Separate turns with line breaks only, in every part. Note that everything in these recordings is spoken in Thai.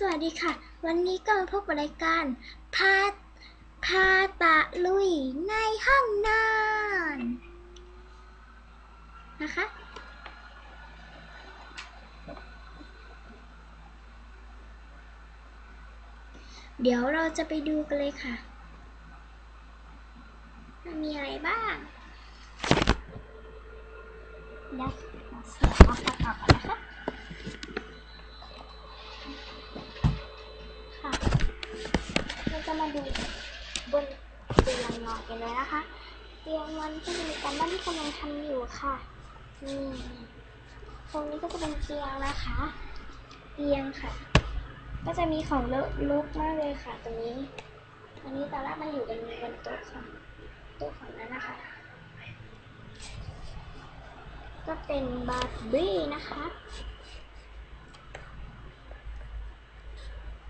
สวัสดีค่ะ วันนี้ก็มาพบกับรายการพาพาตะลุยในห้องนอนนะคะ เดี๋ยวเราจะไปดูกันเลยค่ะว่ามีอะไรบ้างเดี๋ยวเราสียบมาประกอบกันนะคะ มาดูบนเตียงนอนกันเลยนะคะ เตียงมันก็จะมีการบ้านที่กำลังทำอยู่ค่ะนี่ตรงนี้ก็จะเป็นเตียงนะคะ เตียงค่ะ ก็จะมีของเลอะลุกมากเลยค่ะ ตรงนี้อันนี้ตอนแรกมาอยู่กันบนโต๊ะค่ะโต๊ะของนั้นนะคะ ก็เป็นบาร์บี้นะคะ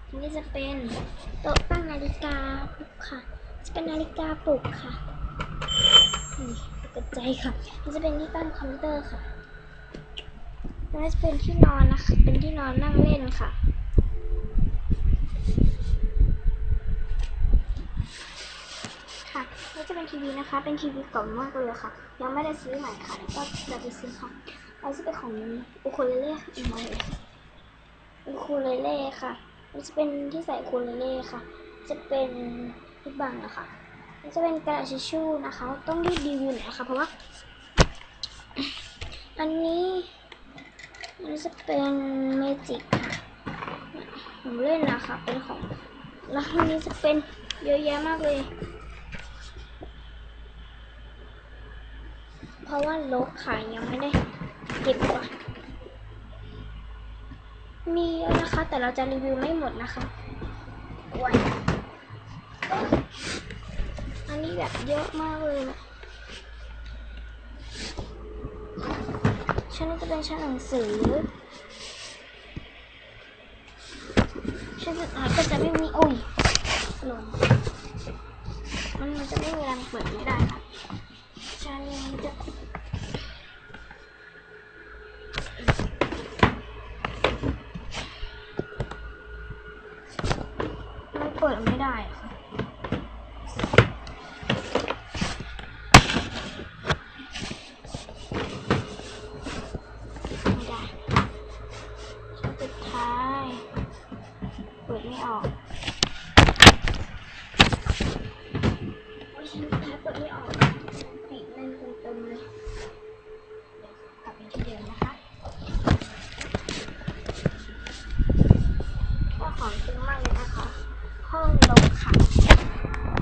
อันนี้จะเป็นโต๊ะ นาฬิกาปลุกค่ะ จะเป็นนาฬิกาปลุกค่ะนี่ตกใจค่ะนี่จะเป็นที่ตั้งคอมพิวเตอร์ค่ะแล้วจะเป็นที่นอนนะคะ เป็นที่นอนนั่งเล่นค่ะค่ะแล้วจะเป็นทีวีนะคะ เป็นทีวีเก่ามากเลยค่ะ ยังไม่ได้ซื้อใหม่ค่ะแล้วก็จะไปซื้อค่ะแล้วจะเป็นของอุคุเลเล่อีกหน่อยเลยค่ะอุคุเลเล่ค่ะมันจะเป็นที่ใส่คูเลเล่ค่ะ จะเป็นที่บังอะค่ะมันจะเป็นกระดาษทิชชู่นะคะ ต้องรีบรีวิวหน่อยนะคะเพราะว่าอันนี้มันจะเป็นเมจิกค่ะผมเล่นนะคะเป็นของแล้วอันนี้จะเป็นเยอะแยะมากเลย เพราะว่าลกค่ะยังไม่ได้เก็บก่อนมีเยอะนะคะ แต่เราจะรีวิวไม่หมดนะคะว้าย อันนี้แบบเยอะมากเลยนะชั้นนี้จะเป็นชั้นหนังสือ ชั้นสุดท้ายก็จะไม่มีโอ้ยหล่นมันมันจะไม่มีแรงเปิดไม่ได้ค่ะชั้นนี้จะมันเปิดไม่ได้ค่ะ เปิดไม่ออกโอ้ยชั้นสุดท้ายเปิดไม่ออกติดแน่นเต็มเลยกลับไปที่เดิมนะคะก็ของจริงมากเลยนะคะ ห้องลงค่ะ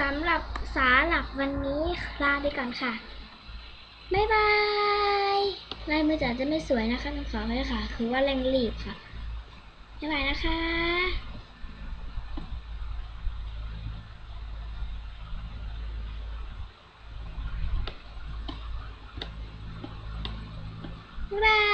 สำหรับสาหลับวันนี้ลาไปก่อนค่ะ บ๊ายบายลายมือจ๋าจะไม่สวยนะคะต้องขอไว้ค่ะ คือว่าเร่งรีบค่ะ บ๊ายบายนะคะบ๊ายบาย